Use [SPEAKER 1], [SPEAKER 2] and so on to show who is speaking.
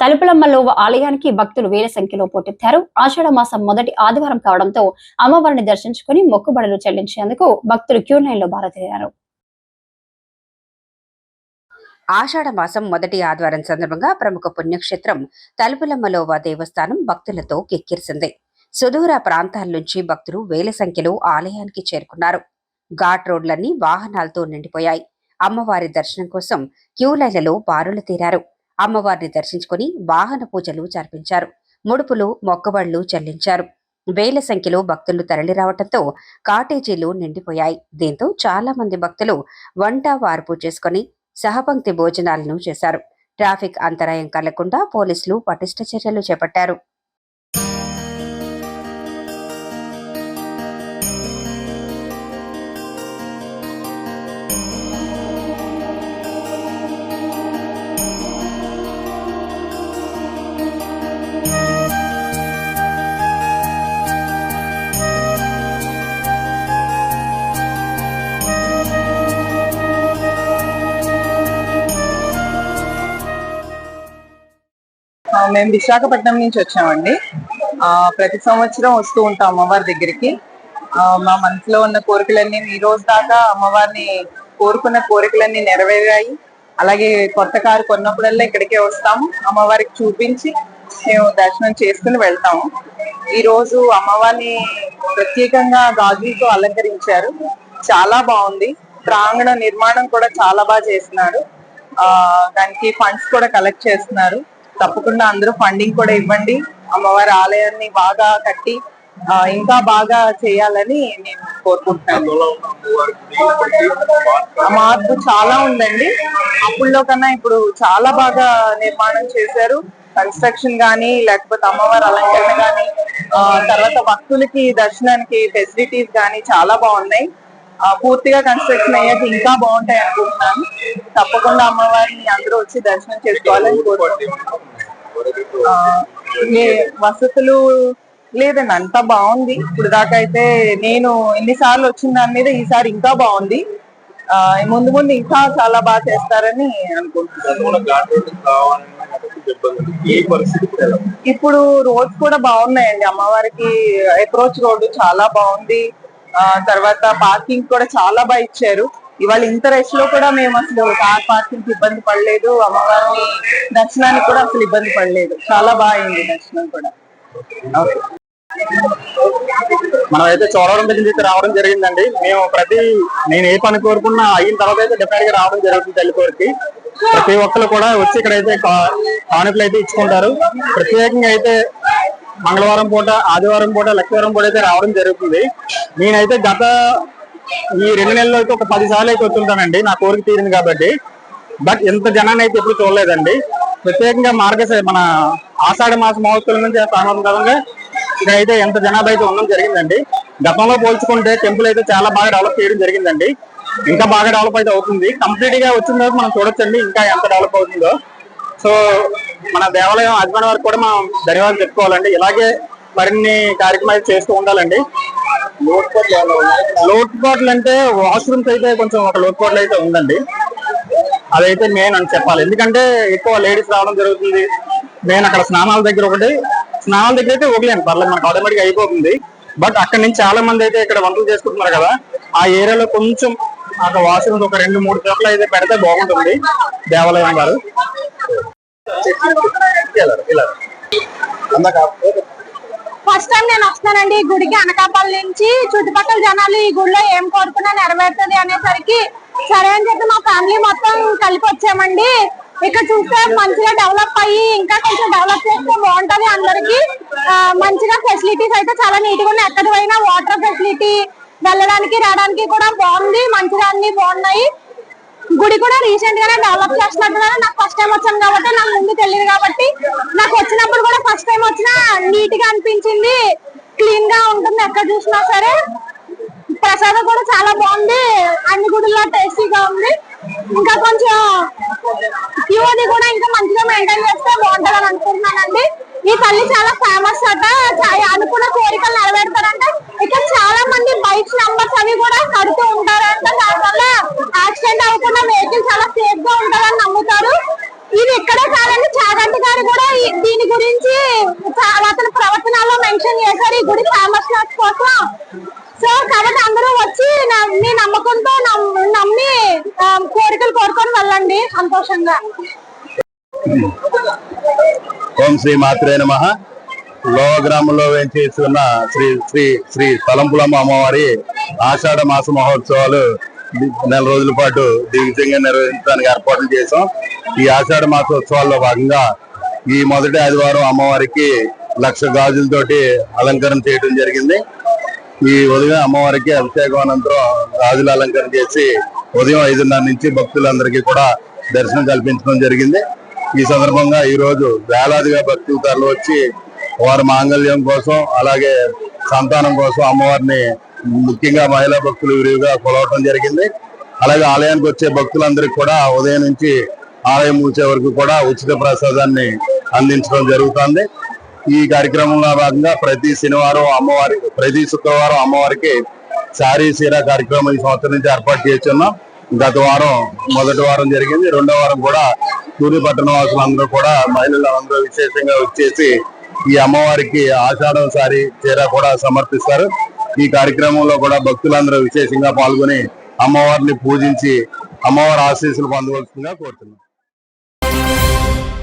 [SPEAKER 1] తలుపులమ్మలో ఆలయానికి భక్తులు వేల సంఖ్యలో పోటెత్తారు. ఆషాఢ మాసం మొదటి ఆదివారం కావడంతో అమ్మవారిని దర్శించుకుని మొక్కుబడులు చెల్లించేందుకు భక్తులు క్యూ లైన్లో బారతీరారు
[SPEAKER 2] ఆషాఢ మాసం మొదటి ఆదివారం సందర్భంగా ప్రముఖ పుణ్యక్షేత్రం తలుపులమ్మలోవ దేవస్థానం భక్తులతో కిక్కిరిసింది. సుదూర ప్రాంతాల నుంచి భక్తులు వేల సంఖ్యలో ఆలయానికి చేరుకున్నారు. ఘాట్ రోడ్లన్నీ వాహనాలతో నిండిపోయాయి. అమ్మవారి దర్శనం కోసం క్యూలైన్లలో బారులు తీరారు. అమ్మవారిని దర్శించుకుని వాహన పూజలు జరిపించారు. ముడుపులు మొక్కబళ్ళు చెల్లించారు. వేల సంఖ్యలో భక్తులు తరలిరావటంతో కాటేజీలు నిండిపోయాయి. దీంతో చాలా మంది భక్తులు వంట వార్పు చేసుకుని సహపంక్తి భోజనాలను చేశారు. ట్రాఫిక్ అంతరాయం కలగకుండా పోలీసులు పటిష్ట చర్యలు చేపట్టారు.
[SPEAKER 3] మేము విశాఖపట్నం నుంచి వచ్చామండి. ప్రతి సంవత్సరం వస్తూ ఉంటాం అమ్మవారి దగ్గరికి. మా మనసులో ఉన్న కోరికలన్నీ ఈ రోజు దాకా అమ్మవారిని కోరుకున్న కోరికలన్నీ నెరవేరాయి. అలాగే కొత్త కారు కొన్నప్పుడల్లా ఇక్కడికే వస్తాము. అమ్మవారికి చూపించి మేము దర్శనం చేసుకుని వెళ్తాము. ఈ రోజు అమ్మవారిని ప్రత్యేకంగా గాజులతో అలంకరించారు. చాలా బాగుంది. ప్రాంగణ నిర్మాణం కూడా చాలా బాగా చేస్తున్నారు. ఆ దానికి ఫండ్స్ కూడా కలెక్ట్ చేస్తున్నారు. తప్పకుండా అందరూ ఫండింగ్ కూడా ఇవ్వండి. అమ్మవారి ఆలయాన్ని బాగా కట్టి ఇంకా బాగా చేయాలని నేను కోరుకుంటున్నాను. మార్పు చాలా ఉందండి. అప్పుల్లో కన్నా ఇప్పుడు చాలా బాగా నిర్మాణం చేశారు. కన్స్ట్రక్షన్ గానీ లేకపోతే అమ్మవారి అలంకరణ గానీ తర్వాత భక్తులకి దర్శనానికి ఫెసిలిటీస్ గానీ చాలా బాగున్నాయి. పూర్తిగా కన్స్ట్రక్షన్ అయ్యాక ఇంకా బాగుంటాయి అనుకుంటున్నాను. తప్పకుండా అమ్మవారిని అందరూ వచ్చి దర్శనం చేసుకోవాలని కోరుకుంటున్నాను. వసతులు లేదండి అంతా బాగుంది. ఇప్పుడు దాకా అయితే నేను ఎన్నిసార్లు వచ్చిన దాని మీద ఈసారి ఇంకా బాగుంది. ముందు ముందు ఇంకా చాలా బాగా చేస్తారని అనుకుంటున్నాను.
[SPEAKER 4] ఇప్పుడు
[SPEAKER 3] రోడ్స్ కూడా బాగున్నాయండి. అమ్మవారికి అప్రోచ్ రోడ్డు చాలా బాగుంది. తర్వాత పార్కింగ్ కూడా చాలా బాగా ఇచ్చారు. ఇవాళ ఇంత రష్లో కూడా మేము అసలు కార్ పార్కింగ్ ఇబ్బంది పడలేదు. అమ్మవారిని దర్శనానికి కూడా అసలు ఇబ్బంది పడలేదు. చాలా బాగా అయింది దర్శనం కూడా.
[SPEAKER 4] మనం అయితే చోడవరం దగ్గర నుంచి రావడం జరిగిందండి. మేము ప్రతి నేను ఏ పని కోరుకున్నా అయిన తర్వాత అయితే డెఫినెట్గా రావడం జరుగుతుంది తల్లికోరికి ప్రతి ఒక్కరు కూడా వచ్చి ఇక్కడైతే కా- కానుకలు అయితే ఇచ్చుకుంటారు. ప్రత్యేకంగా అయితే మంగళవారం పూట ఆదివారం పూట లక్ష్మీవారం పూట అయితే రావడం జరుగుతుంది. నేనైతే గత ఈ రెండు నెలల్లో అయితే ఒక పది సార్లు అయితే వస్తుంటానండి. నా కోరిక తీరింది కాబట్టి. బట్ ఇంత జనాన్ని అయితే ఎప్పుడు చూడలేదండి. ప్రత్యేకంగా మార్గశ మన ఆషాఢ మాస మహోత్సవం నుంచి సంబంధంగా ఇక్కడైతే ఎంత జనాభా అయితే ఉండడం జరిగిందండి. గతంలో పోల్చుకుంటే టెంపుల్ అయితే చాలా బాగా డెవలప్ చేయడం జరిగిందండి. ఇంకా బాగా డెవలప్ అయితే అవుతుంది. కంప్లీట్గా వచ్చిన తర్వాత మనం చూడొచ్చండి. ఇంకా ఎంత డెవలప్ అవుతుందో. సో మన దేవాలయం అజ్మాన్ వారికి కూడా మనం ధన్యవాదాలు చెప్పుకోవాలండి. ఇలాగే మరిన్ని కార్యక్రమాలు చేస్తూ ఉండాలండి. లోటుపాట్లు అంటే వాష్రూమ్స్ అయితే కొంచెం ఒక లోటుపాట్లు అయితే ఉందండి. అదైతే మెయిన్ అని చెప్పాలి. ఎందుకంటే ఎక్కువ లేడీస్ రావడం జరుగుతుంది. మెయిన్ అక్కడ స్నానాల దగ్గర ఒకటి. స్నానాల దగ్గర అయితే ఒకలేను పర్లేదు మనకు ఆటోమేటిక్ అయిపోతుంది. బట్ అక్కడ నుంచి చాలా మంది అయితే ఇక్కడ వంటలు చేసుకుంటున్నారు కదా ఆ ఏరియాలో కొంచెం అక్కడ వాష్రూమ్స్ ఒక రెండు మూడు చోట్ల అయితే పెడితే బాగుంటుంది దేవాలయం గారు.
[SPEAKER 5] ఫస్ట్ టైం నేను వస్తానండి ఈ గుడికి అనకాపల్లి నుంచి చుట్టుపక్కల జనాలు ఈ గుడిలో ఏం కోరుకున్నా నెరవేరుతుంది అనేసరికి సరే అని చెప్పి మా ఫ్యామిలీ మొత్తం కలిపి వచ్చామండి. ఇక్కడ చూస్తే మంచిగా డెవలప్ అయ్యి ఇంకా కొంచెం డెవలప్ చేస్తే బాగుంటది అందరికి. మంచిగా ఫెసిలిటీస్ అయితే చాలా నీట్గా ఉన్నాయి. ఎక్కడ పోయినా వాటర్ ఫెసిలిటీ వెళ్ళడానికి రావడానికి కూడా బాగుంది. మంచిగా అన్ని బాగున్నాయి. గుడి కూడా రీసెంట్ గానే డెవలప్ చేస్తున్నట్టున్నారు నాకు ఫస్ట్ టైం వచ్చాను కాబట్టి నాకు ముందు తెలియదు కాబట్టి నాకు వచ్చినప్పుడు కూడా ఫస్ట్ టైం వచ్చినా నీట్గా అనిపించింది. క్లీన్గా ఉంటుంది ఎక్కడ చూసినా సరే. ప్రసాదం కూడా చాలా బాగుంది అన్ని గుడిలో టేస్టీగా ఉంది. ఇంకా కొంచెం క్యూది కూడా ఇంకా మంచిగా మెయింటైన్ చేస్తే బాగుంటుంది అని అనుకుంటున్నానండి. ఈ తల్లి చాలా ఫేమస్ అట. ఈ గుడి ఫేమస్నెస్ కోసం. సో కాబట్టి అందరూ వచ్చి మీ నమ్మకంతో నమ్మి కోరికలు కోరుకొని వెళ్ళండి సంతోషంగా.
[SPEAKER 6] ఓం శ్రీ మాత్రే నమ. లోగ్రామంలో వేయించేస్తున్న శ్రీ శ్రీ శ్రీ తలంపులమ్మ అమ్మవారి ఆషాఢ మాస మహోత్సవాలు నెల రోజుల పాటు దిగ్విజయంగా నిర్వహించడానికి ఏర్పాట్లు చేశాం. ఈ ఆషాఢ మాసోత్సవాల్లో భాగంగా ఈ మొదటి ఆదివారం అమ్మవారికి లక్ష గాజులతోటి అలంకరణ చేయడం జరిగింది. ఈ ఉదయం అమ్మవారికి అభిషేకం అనంతరం గాజుల అలంకరణ చేసి ఉదయం ఐదున్నర నుంచి భక్తులందరికీ కూడా దర్శనం కల్పించడం జరిగింది. ఈ సందర్భంగా ఈరోజు వేలాదిగా భక్తులు తరలి వచ్చి వారి మాంగళ్యం కోసం అలాగే సంతానం కోసం అమ్మవారిని ముఖ్యంగా మహిళా భక్తులు విరివిగా కొలవటం జరిగింది. అలాగే ఆలయానికి వచ్చే భక్తులందరికీ కూడా ఉదయం నుంచి ఆలయం మూసే వరకు కూడా ఉచిత ప్రసాదాన్ని అందించడం జరుగుతుంది. ఈ కార్యక్రమంలో భాగంగా ప్రతి శనివారం అమ్మవారి ప్రతి శుక్రవారం అమ్మవారికి సారీ సీరా కార్యక్రమం ఈ సంవత్సరం నుంచి ఏర్పాటు చేస్తున్నాం. గత వారం మొదటి వారం జరిగింది. రెండో వారం కూడా సూర్యపట్టణ వాసులందరూ కూడా మహిళలందరూ విశేషంగా వచ్చేసి ఈ అమ్మవారికి ఆషాఢం సారి చీర కూడా సమర్పిస్తారు. ఈ కార్యక్రమంలో కూడా భక్తులందరూ విశేషంగా పాల్గొని అమ్మవారిని పూజించి అమ్మవారి ఆశీస్సులు పొందవలసిందిగా కోరుతున్నాం.